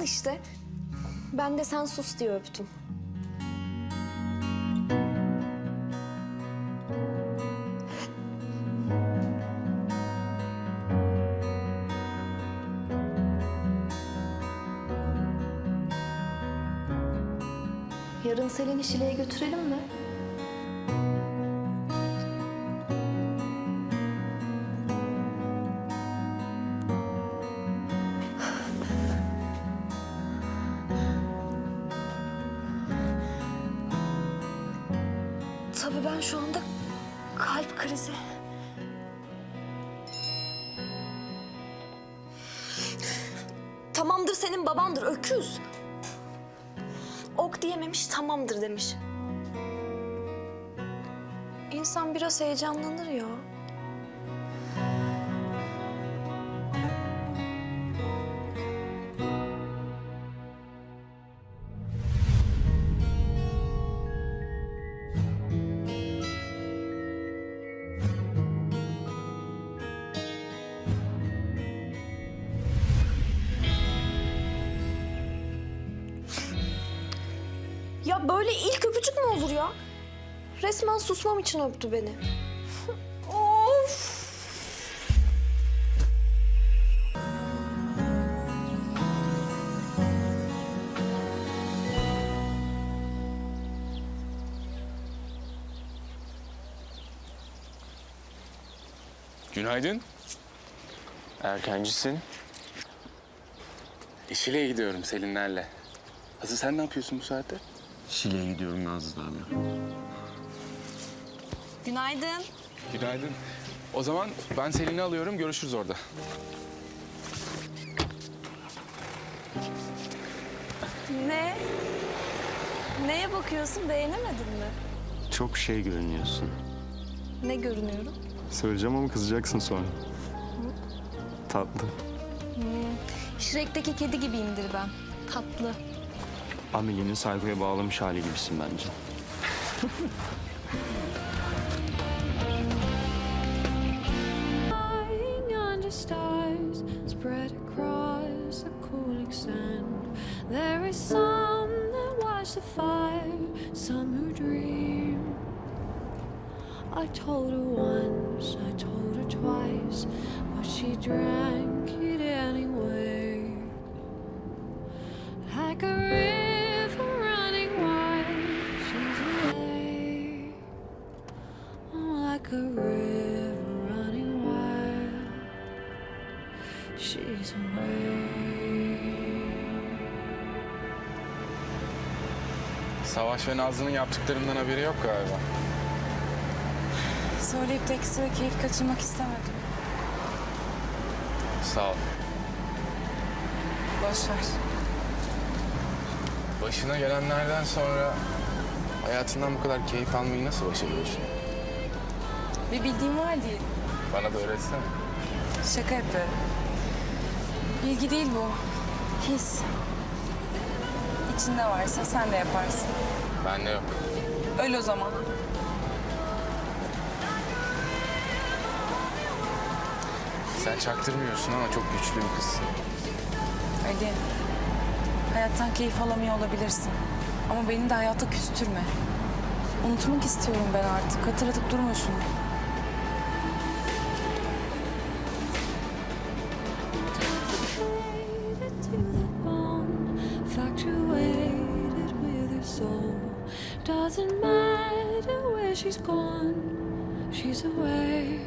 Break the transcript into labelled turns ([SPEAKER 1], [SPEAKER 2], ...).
[SPEAKER 1] Al işte. Ben de sen sus diye öptüm. Yarın Selin'i Şile'ye götürelim mi? Tabii ben şu anda kalp krizi. Tamamdır senin babandır öküz. Ok diyememiş tamamdır demiş. İnsan biraz heyecanlanır ya. Ya böyle ilk öpücük mü olur ya? Resmen susmam için öptü beni. of!
[SPEAKER 2] Günaydın.
[SPEAKER 3] Erkencisin.
[SPEAKER 2] İşiyle gidiyorum Selinlerle. Asıl sen ne yapıyorsun bu saatte?
[SPEAKER 3] Şile'ye gidiyorum Nazlı abi.
[SPEAKER 4] Günaydın.
[SPEAKER 2] Günaydın. O zaman ben Selin'i alıyorum. Görüşürüz orada.
[SPEAKER 1] Ne? Neye bakıyorsun beğenemedin mi?
[SPEAKER 3] Çok şey görünüyorsun.
[SPEAKER 1] Ne görünüyorum?
[SPEAKER 3] Söyleyeceğim ama kızacaksın sonra. Tatlı.
[SPEAKER 1] Shrek'teki kedi gibiyimdir ben. Tatlı.
[SPEAKER 3] Amelie'nin Sayko'ya bağlamış hali gibisin bence.
[SPEAKER 5] The cooling sand. There is some that watch the fire, some who dream. I told her once, I told her twice, but she drank it anyway. She's away.
[SPEAKER 2] Savaş ve Nazlı'nın yaptıklarından haberi yok galiba.
[SPEAKER 4] Söyleyip de ekstra keyif kaçırmak istemedim.
[SPEAKER 2] Sağ ol.
[SPEAKER 4] Boş ver.
[SPEAKER 2] Başına gelenlerden sonra hayatından bu kadar keyif almayı nasıl başarıyorsun?
[SPEAKER 4] Bir bildiğim var değil.
[SPEAKER 2] Bana da öğretsene.
[SPEAKER 4] Şaka yapıyorum. Bilgi değil bu. His. İçinde varsa sen de yaparsın.
[SPEAKER 2] Bende yok.
[SPEAKER 4] Öl o zaman.
[SPEAKER 2] Sen çaktırmıyorsun ama çok güçlü bir kızsın.
[SPEAKER 4] Ali. Hayattan keyif alamıyor olabilirsin. Ama beni de hayata küstürme. Unutmak istiyorum ben artık. Hatırlatıp durma şunu.
[SPEAKER 5] Doesn't matter where she's gone, she's away.